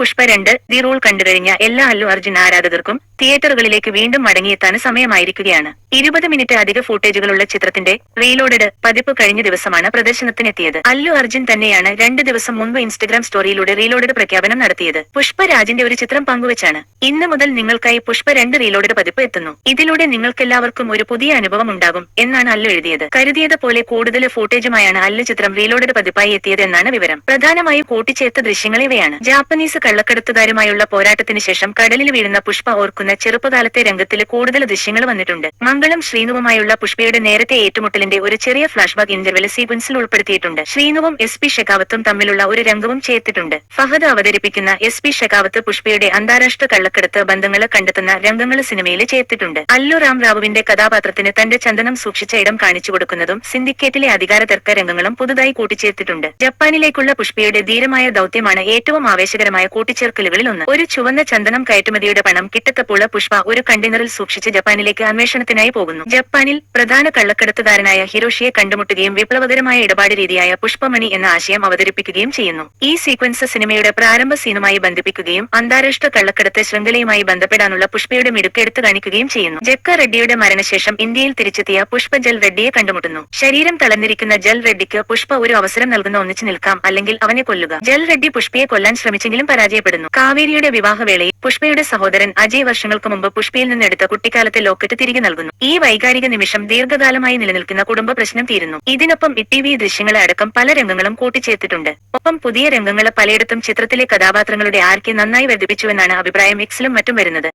പുഷ്പ രണ്ട് the rule കണ്ടുകഴിഞ്ഞ എല്ലാ അല്ലു അർജുൻ ആരാധകർക്കും തിയേറ്ററുകളിലേക്ക് വീണ്ടും മടങ്ങിയെത്താൻ സമയമായിരിക്കുകയാണ്. ഇരുപത് മിനിറ്റ് അധിക ഫൂട്ടേജുകളുള്ള ചിത്രത്തിന്റെ റീലോഡഡ് പതിപ്പ് കഴിഞ്ഞ ദിവസമാണ് പ്രദർശനത്തിനെത്തിയത്. അല്ലു അർജുൻ തന്നെയാണ് രണ്ട് ദിവസം മുൻപ് ഇൻസ്റ്റഗ്രാം സ്റ്റോറിയിലൂടെ റീലോഡഡ് പ്രഖ്യാപനം നടത്തിയത്. പുഷ്പരാജിന്റെ ഒരു ചിത്രം പങ്കുവച്ചാണ്. ഇന്ന് മുതൽ നിങ്ങൾക്കായി പുഷ്പ രണ്ട് റീലോഡഡ് പതിപ്പ് എത്തുന്നു. ഇതിലൂടെ നിങ്ങൾക്കെല്ലാവർക്കും ഒരു പുതിയ അനുഭവം ഉണ്ടാകും എന്നാണ് അല്ലു എഴുതിയത്. കരുതിയത് പോലെ കൂടുതൽ ഫൂട്ടേജുമായാണ് അല്ലു ചിത്രം റീലോഡഡ് പതിപ്പായി എത്തിയത് എന്നാണ് വിവരം. പ്രധാനമായും കൂട്ടിച്ചേർത്ത ദൃശ്യങ്ങൾ ഇവയാണ്. ജാപ്പനീസ് കള്ളക്കടത്തുകാരുമായുള്ള പോരാട്ടത്തിന് ശേഷം കടലിൽ വീഴുന്ന പുഷ്പ ഓർക്കുന്ന ചെറുപ്പകാലത്തെ രംഗത്തിൽ കൂടുതൽ ദൃശ്യങ്ങൾ വന്നിട്ടുണ്ട്. മംഗളം ശ്രീനുവുമായുള്ള പുഷ്പയുടെ നേരത്തെ ഏറ്റുമുട്ടലിന്റെ ഒരു ചെറിയ ഫ്ലാഷ്ബാക്ക് ഇന്റർവെൽ സീക്വൻസിൽ ഉൾപ്പെടുത്തിയിട്ടുണ്ട്. ശ്രീനുവും എസ് പി ഷെഖാവത്തും തമ്മിലുള്ള ഒരു രംഗവും ചേർത്തിട്ടുണ്ട്. ഫഹദ് അവതരിപ്പിക്കുന്ന എസ് പി ഷെഖാവത്ത് പുഷ്പയുടെ അന്താരാഷ്ട്ര കള്ളക്കടത്ത് ബന്ധങ്ങൾ കണ്ടെത്തുന്ന രംഗങ്ങൾ സിനിമയിൽ ചേർത്തിട്ടുണ്ട്. അല്ലു റാം റാവുവിന്റെ കഥാപാത്രത്തിന് തന്റെ ചന്ദനം സൂക്ഷിച്ച ഇടം കാണിച്ചു കൊടുക്കുന്നതും സിൻഡിക്കേറ്റിലെ അധികാര തർക്ക രംഗങ്ങളും പുതുതായി കൂട്ടിച്ചേർത്തിട്ടുണ്ട്. ജപ്പാനിലേക്കുള്ള പുഷ്പയുടെ ധീരമായ ദൗത്യമാണ് ഏറ്റവും ആവേശകരമായ കൂട്ടിച്ചേർക്കലുകളിൽ ഒന്ന് ഒരു ചുവന്ന ചന്ദനം കയറ്റുമതിയുടെ പണം കിട്ടത്തപ്പുള്ള പുഷ്പ ഒരു കണ്ടെയ്നറിൽ സൂക്ഷിച്ച് ജപ്പാനിലേക്ക് അന്വേഷണത്തിനായി പോകുന്നു. ജപ്പാനിൽ പ്രധാന കള്ളക്കടത്തുകാരനായ ഹിരോഷിയെ കണ്ടുമുട്ടുകയും വിപ്ലവകരമായ ഇടപാട് രീതിയായ പുഷ്പമണി എന്ന ആശയം അവതരിപ്പിക്കുകയും ചെയ്യുന്നു. ഈ സീക്വൻസ് സിനിമയുടെ പ്രാരംഭ സീനുമായി ബന്ധിപ്പിക്കുകയും അന്താരാഷ്ട്ര കള്ളക്കടത്ത് ശൃംഖലയുമായി ബന്ധപ്പെടാനുള്ള പുഷ്പയുടെ മിടുക്കെടുത്ത് കാണിക്കുകയും ചെയ്യുന്നു. ജക്ക റെഡ്ഡിയുടെ മരണശേഷം ഇന്ത്യയിൽ തിരിച്ചെത്തിയ പുഷ്പ ജൽ റെഡ്ഡിയെ കണ്ടുമുട്ടുന്നു. ശരീരം തളർന്നിരിക്കുന്ന ജൽ റെഡ്ഡിക്ക് പുഷ്പ ഒരു അവസരം നൽകുന്ന ഒന്നിച്ചു നിൽക്കാം അല്ലെങ്കിൽ അവനെ കൊല്ലുക. ജൽ റെഡ്ഡി പുഷ്പയെ കൊല്ലാൻ ശ്രമിച്ചെങ്കിലും പരാജയപ്പെടുന്നു. കാവേരിയുടെ വിവാഹവേളയിൽ പുഷ്പയുടെ സഹോദരൻ അജയ് വർഷങ്ങൾക്ക് മുമ്പ് പുഷ്പയിൽ നിന്നെടുത്ത കുട്ടിക്കാലത്തെ ലോക്കറ്റ് തിരികെ നൽകുന്നു. ഈ വൈകാരിക നിമിഷം ദീർഘകാലമായി നിലനിൽക്കുന്ന കുടുംബ പ്രശ്നം തീരുന്നു. ഇതിനൊപ്പം ഇടിവി ദൃശ്യങ്ങളെ അടക്കം പല രംഗങ്ങളും കൂട്ടിച്ചേർത്തിട്ടുണ്ട്. ഒപ്പം പുതിയ രംഗങ്ങളെ പലയിടത്തും ചിത്രത്തിലെ കഥാപാത്രങ്ങളുടെ ആർക്കെ നന്നായി വർദ്ധിപ്പിച്ചുവെന്നാണ് അഭിപ്രായം എക്സിലും മറ്റും വരുന്നത്.